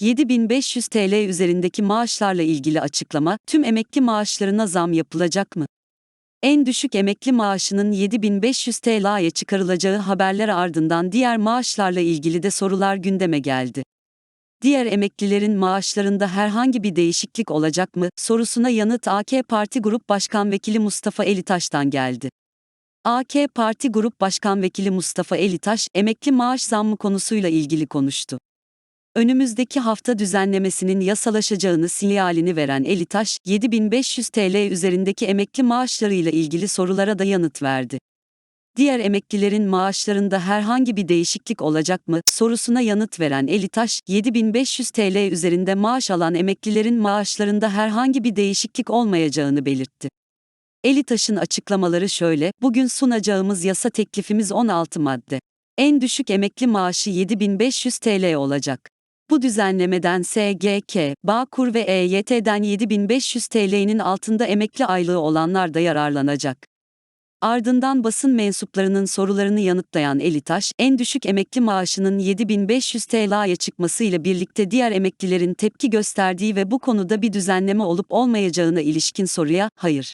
7500 TL üzerindeki maaşlarla ilgili açıklama, tüm emekli maaşlarına zam yapılacak mı? En düşük emekli maaşının 7500 TL'ye çıkarılacağı haberler ardından diğer maaşlarla ilgili de sorular gündeme geldi. Diğer emeklilerin maaşlarında herhangi bir değişiklik olacak mı sorusuna yanıt AK Parti Grup Başkan Vekili Mustafa Elitaş'tan geldi. AK Parti Grup Başkan Vekili Mustafa Elitaş, emekli maaş zammı konusuyla ilgili konuştu. Önümüzdeki hafta düzenlemesinin yasalaşacağını sinyalini veren Elitaş, 7500 TL üzerindeki emekli maaşlarıyla ilgili sorulara da yanıt verdi. Diğer emeklilerin maaşlarında herhangi bir değişiklik olacak mı sorusuna yanıt veren Elitaş, 7500 TL üzerinde maaş alan emeklilerin maaşlarında herhangi bir değişiklik olmayacağını belirtti. Elitaş'ın açıklamaları şöyle, bugün sunacağımız yasa teklifimiz 16 madde. En düşük emekli maaşı 7500 TL olacak. Bu düzenlemeden SGK, Bağkur ve EYT'den 7500 TL'nin altında emekli aylığı olanlar da yararlanacak. Ardından basın mensuplarının sorularını yanıtlayan Elitaş, en düşük emekli maaşının 7500 TL'ye çıkmasıyla birlikte diğer emeklilerin tepki gösterdiği ve bu konuda bir düzenleme olup olmayacağına ilişkin soruya, hayır.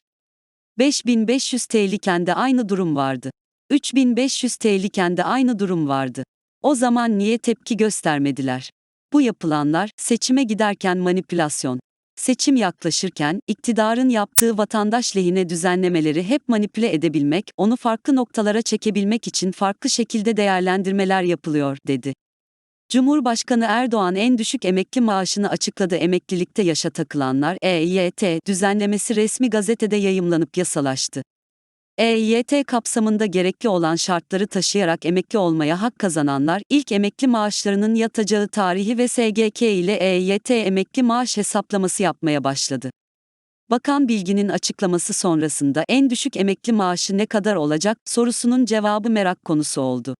5500 TL'ken de aynı durum vardı. 3500 TL'ken de aynı durum vardı. O zaman niye tepki göstermediler? Bu yapılanlar, seçime giderken manipülasyon. Seçim yaklaşırken, iktidarın yaptığı vatandaş lehine düzenlemeleri hep manipüle edebilmek, onu farklı noktalara çekebilmek için farklı şekilde değerlendirmeler yapılıyor, dedi. Cumhurbaşkanı Erdoğan en düşük emekli maaşını açıkladı. Emeklilikte yaşa takılanlar EYT düzenlemesi resmi gazetede yayımlanıp yasalaştı. EYT kapsamında gerekli olan şartları taşıyarak emekli olmaya hak kazananlar, ilk emekli maaşlarının yatacağı tarihi ve SGK ile EYT emekli maaş hesaplaması yapmaya başladı. Bakan Bilgin'in açıklaması sonrasında en düşük emekli maaşı ne kadar olacak sorusunun cevabı merak konusu oldu.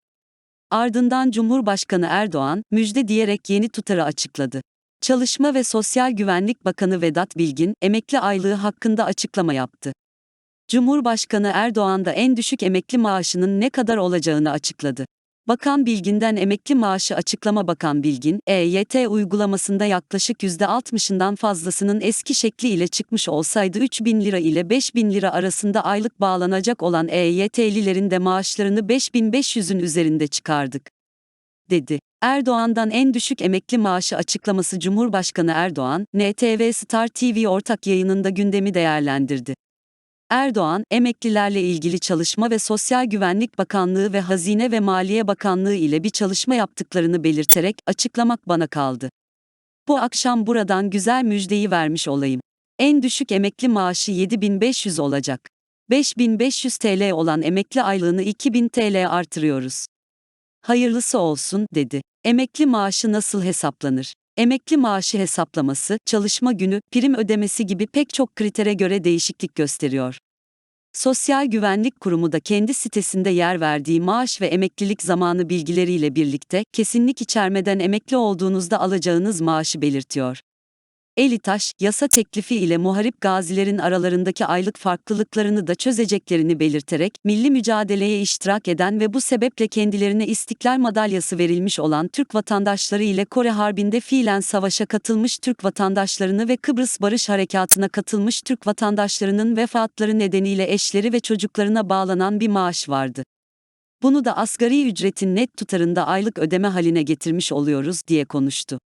Ardından Cumhurbaşkanı Erdoğan, müjde diyerek yeni tutarı açıkladı. Çalışma ve Sosyal Güvenlik Bakanı Vedat Bilgin, emekli aylığı hakkında açıklama yaptı. Cumhurbaşkanı Erdoğan da en düşük emekli maaşının ne kadar olacağını açıkladı. Bakan Bilgin'den emekli maaşı açıklama Bakan Bilgin, EYT uygulamasında yaklaşık %60'ından fazlasının eski şekli ile çıkmış olsaydı 3 bin lira ile 5 bin lira arasında aylık bağlanacak olan EYT'lilerin de maaşlarını 5500'ün üzerinde çıkardık, dedi. Erdoğan'dan en düşük emekli maaşı açıklaması Cumhurbaşkanı Erdoğan, NTV Star TV ortak yayınında gündemi değerlendirdi. Erdoğan, emeklilerle ilgili Çalışma ve Sosyal Güvenlik Bakanlığı ve Hazine ve Maliye Bakanlığı ile bir çalışma yaptıklarını belirterek açıklamak bana kaldı. Bu akşam buradan güzel müjdeyi vermiş olayım. En düşük emekli maaşı 7500 olacak. 5500 TL olan emekli aylığını 2000 TL artırıyoruz. Hayırlısı olsun, dedi. Emekli maaşı nasıl hesaplanır? Emekli maaşı hesaplaması, çalışma günü, prim ödemesi gibi pek çok kritere göre değişiklik gösteriyor. Sosyal Güvenlik Kurumu da kendi sitesinde yer verdiği maaş ve emeklilik zamanı bilgileriyle birlikte kesinlik içermeden emekli olduğunuzda alacağınız maaşı belirtiyor. Elitaş, yasa teklifi ile muharip gazilerin aralarındaki aylık farklılıklarını da çözeceklerini belirterek, milli mücadeleye iştirak eden ve bu sebeple kendilerine İstiklal Madalyası verilmiş olan Türk vatandaşları ile Kore Harbi'nde fiilen savaşa katılmış Türk vatandaşlarını ve Kıbrıs Barış Harekatı'na katılmış Türk vatandaşlarının vefatları nedeniyle eşleri ve çocuklarına bağlanan bir maaş vardı. Bunu da asgari ücretin net tutarında aylık ödeme haline getirmiş oluyoruz diye konuştu.